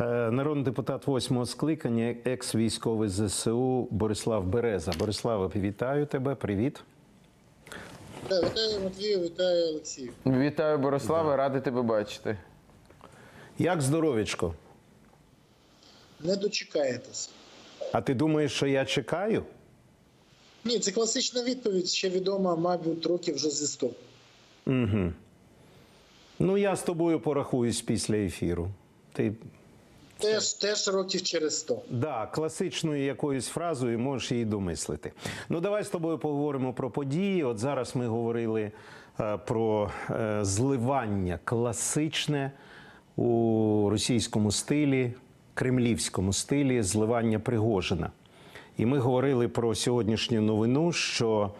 Е, Народний депутат восьмого скликання, екс-військовий ЗСУ Борислав Береза. Борислава, вітаю тебе. Привіт. Вітаю Матвію, вітаю Олексію. Вітаю, Бориславе, радий тебе бачити. Як здоровічко? Не дочекаєтесь. А ти думаєш, що я чекаю? Ні, це класична відповідь, ще відома, мабуть, років вже зі 100. Угу. Ну, я з тобою порахуюсь після ефіру. Ти Теж, теж років через 100. Да, класичною якоюсь фразою можеш її домислити. Ну, давай з тобою поговоримо про події. От зараз ми говорили е, про е, зливання класичне у російському стилі, кремлівському стилі зливання Пригожина. І ми говорили про сьогоднішню новину, що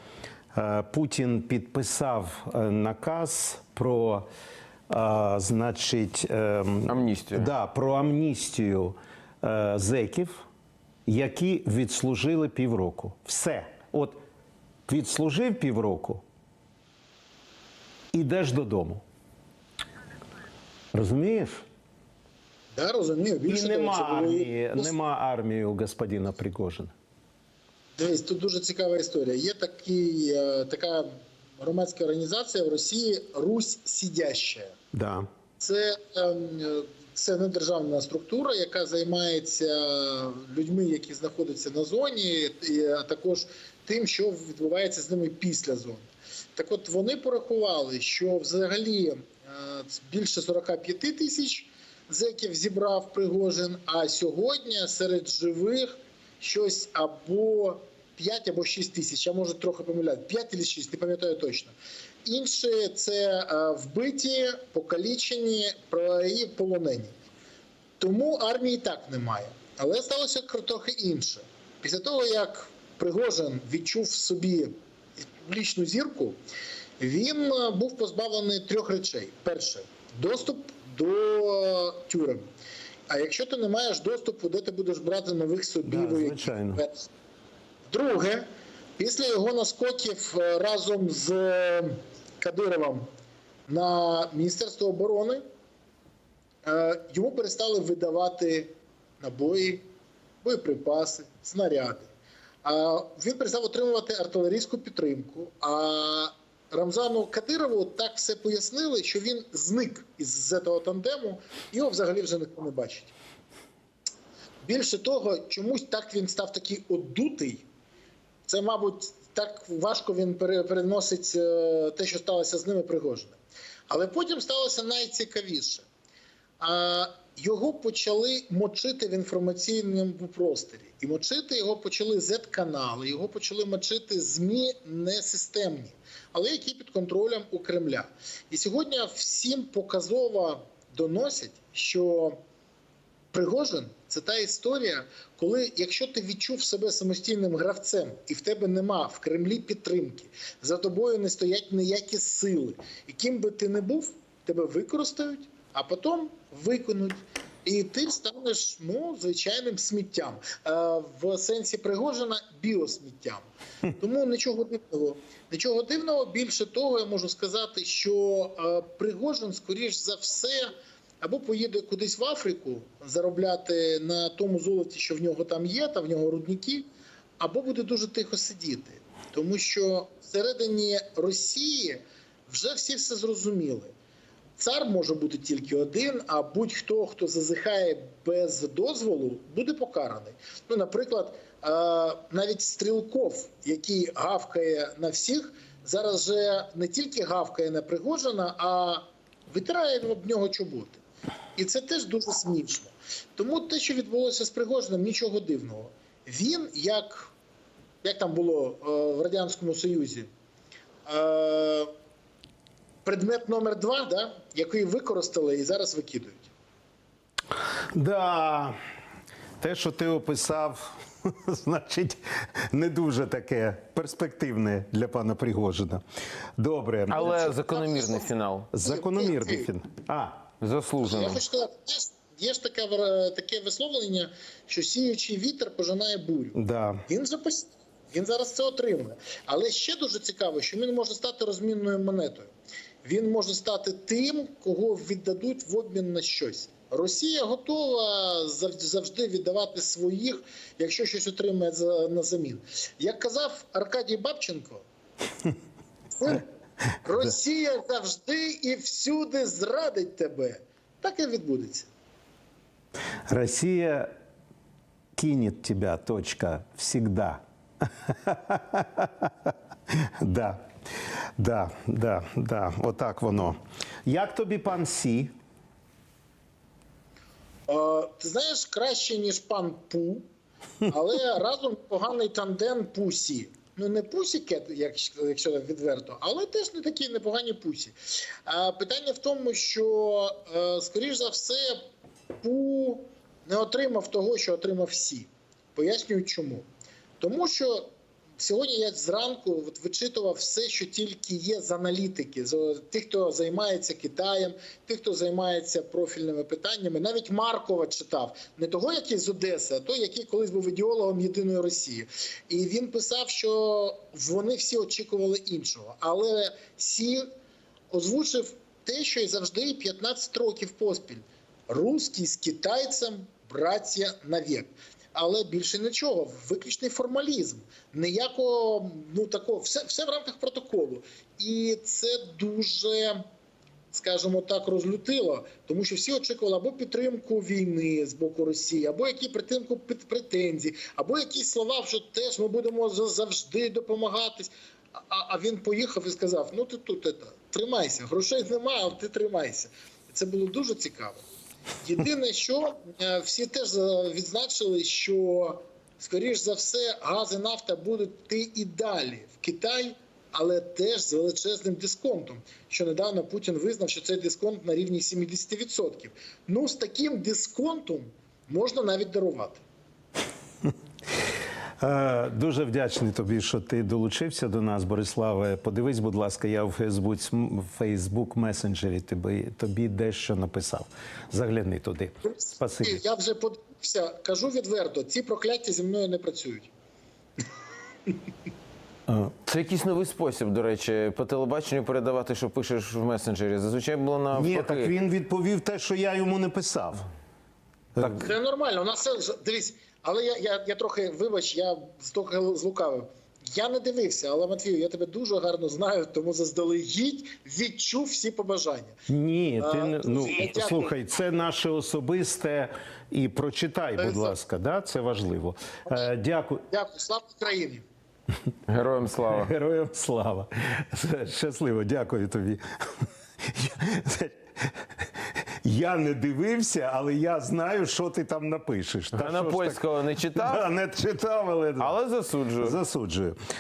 е, Путін підписав е, наказ про, е, значить, ем, Амністію. Да, про амністію е, зеків, які відслужили півроку. Все. От відслужив півроку, ідеш додому. Розумієш? Да, розумію, І нема того, це було нема армії у господина Пригожина. Дивись, тут дуже цікава історія. Є такий, е, така громадська організація в Росії Русь Сидяща. Да. Це, ем, це недержавна структура, яка займається людьми, які знаходяться на зоні, а також тим, що відбувається з ними після зони. Так от вони порахували, що взагалі е, більше 45 тисяч зеків зібрав Пригожин, а сьогодні серед живих щось або 5 або 6 тисяч. Я можу трохи помиляти. 5 або 6, не пам'ятаю точно. Інші це е, вбиті, покалічені і полонені. Тому армії так немає. Але сталося трохи інше. Після того, як Пригожин відчув в собі лічну зірку, він е, був позбавлений трьох речей: перше доступ до тюрем. А якщо ти не маєш доступу, де ти будеш брати нових собі Да, звичайно. Друге, після його наскоків е, разом з е, Кадировим на Міністерство оборони е, йому перестали видавати набої, боєприпаси, снаряди. Він перестав отримувати артилерійську підтримку. А Рамзану Кадирову так все пояснили, що він зник із цього тандему, його взагалі вже ніхто не бачить. Більше того, чомусь так він став такий одутий. Це, мабуть, так важко він переносить е, те, що сталося з ними Пригожиним. Але потім сталося найцікавіше. Його почали мочити в інформаційному просторі. І мочити його почали Z-канали, його почали мочити ЗМІ несистемні, але які під контролем у Кремля. І сьогодні всім показово доносять, що Пригожин це та історія, коли якщо ти відчув себе самостійним гравцем, і в тебе нема в Кремлі підтримки, за тобою не стоять ніякі сили, і ким би ти не був, тебе використають, а потім виконуть. І ти станеш ну звичайним сміттям Е, в сенсі Пригожина біосміттям. Тому нічого дивного. Нічого дивного. Більше того, я можу сказати, що е, Пригожин, скоріш за все, або поїде кудись в Африку заробляти на тому золоті, що в нього там є, та в нього рудники, або буде дуже тихо сидіти. Тому що всередині Росії вже всі все зрозуміли. Цар може бути тільки один, а будь-хто, хто зазихає без дозволу, буде покараний. Ну, наприклад, е, навіть стрілков, який гавкає на всіх, зараз же не тільки гавкає на Пригожина, а витирає об нього чоботи. І це теж дуже смішно. Тому те, що відбулося з Пригожиним, нічого дивного. Він, як, як там було е, в Радянському Союзі, е, предмет номер два, да, який використали і зараз викидують. Да. Те, що ти описав, значить, не дуже таке перспективне для пана Пригожина. Добре. Але закономірний фінал. Закономірний фін. А, Я Заслужено. хочу сказати, є, ж- таке, таке висловлення, що сіючий вітер пожинає бурю. да. Він вже він зараз це отримує. Але ще дуже цікаво, що він може стати розмінною монетою. Він може стати тим, кого віддадуть в обмін на щось. Росія готова завжди віддавати своїх, якщо щось отримає на замін. Як казав Аркадій Бабченко, Росія завжди і всюди зрадить тебе. Так і відбудеться. Россия кинет тебя, точка, всегда. Да, да, да, да, отак воно. Як тобі пан Сі? Е, Ти знаєш, краще, ніж пан Пу, але разом поганий тандем Пусі. Ну, не Пусікет, якщо якщо відверто, але теж не такі непогані пусі. А питання в тому, що, е, скоріш за все, Пу не отримав того, що отримав всі. Пояснюю чому. Тому що сьогодні я зранку от вичитував все, що тільки є з аналітики, з тих, хто займається Китаєм, тих, хто займається профільними питаннями. Навіть Маркова читав не того, який з Одеси, а той, який колись був ідеологом єдиної Росії. І він писав, що вони всі очікували іншого. Але Сі озвучив те, що і завжди 15 років поспіль. Руський з китайцем браття навік. Але більше нічого, виключний формалізм, ніякого ну такого, все, все в рамках протоколу. І це дуже, скажімо так, розлютило, тому що всі очікували або підтримку війни з боку Росії, або які підтримку під- претензій, або якісь слова, що теж ми будемо завжди допомагатись. А, а він поїхав і сказав: ну ти тут это, тримайся, грошей немає, а ти тримайся. Це було дуже цікаво. Єдине, що е, всі теж е, відзначили, що скоріш за все газ і нафта будуть йти і далі в Китай, але теж з величезним дисконтом. Що недавно Путін визнав, що цей дисконт на рівні 70%. Ну з таким дисконтом можна навіть дарувати. Е, Дуже вдячний тобі, що ти долучився до нас, Бориславе. Подивись, будь ласка, я в Фейсбук, в Фейсбук месенджері тобі, тобі дещо написав. Загляни туди. Спасибі. Я вже подивився, кажу відверто, ці прокляття зі мною не працюють. Це якийсь новий спосіб, до речі, по телебаченню передавати, що пишеш в месенджері. Зазвичай було навпаки. Ні, так він відповів те, що я йому не писав. Це нормально. У нас дивись, але я, я, я трохи вибач, я злукавив. Я не дивився, але Матвію, я тебе дуже гарно знаю, тому заздалегідь відчув всі побажання. Ні, ти А, не ну дякую. слухай, це наше особисте і прочитай, будь Це- ласка, да? це важливо. Е, дякую. Дякую, слава Україні! Героям слава. Героям слава. Щасливо, дякую тобі. Я- не дивився, але я знаю, що ти там напишеш. Та що на ж так- польського не читав, Да, не читав, але, але засуджую. засуджую.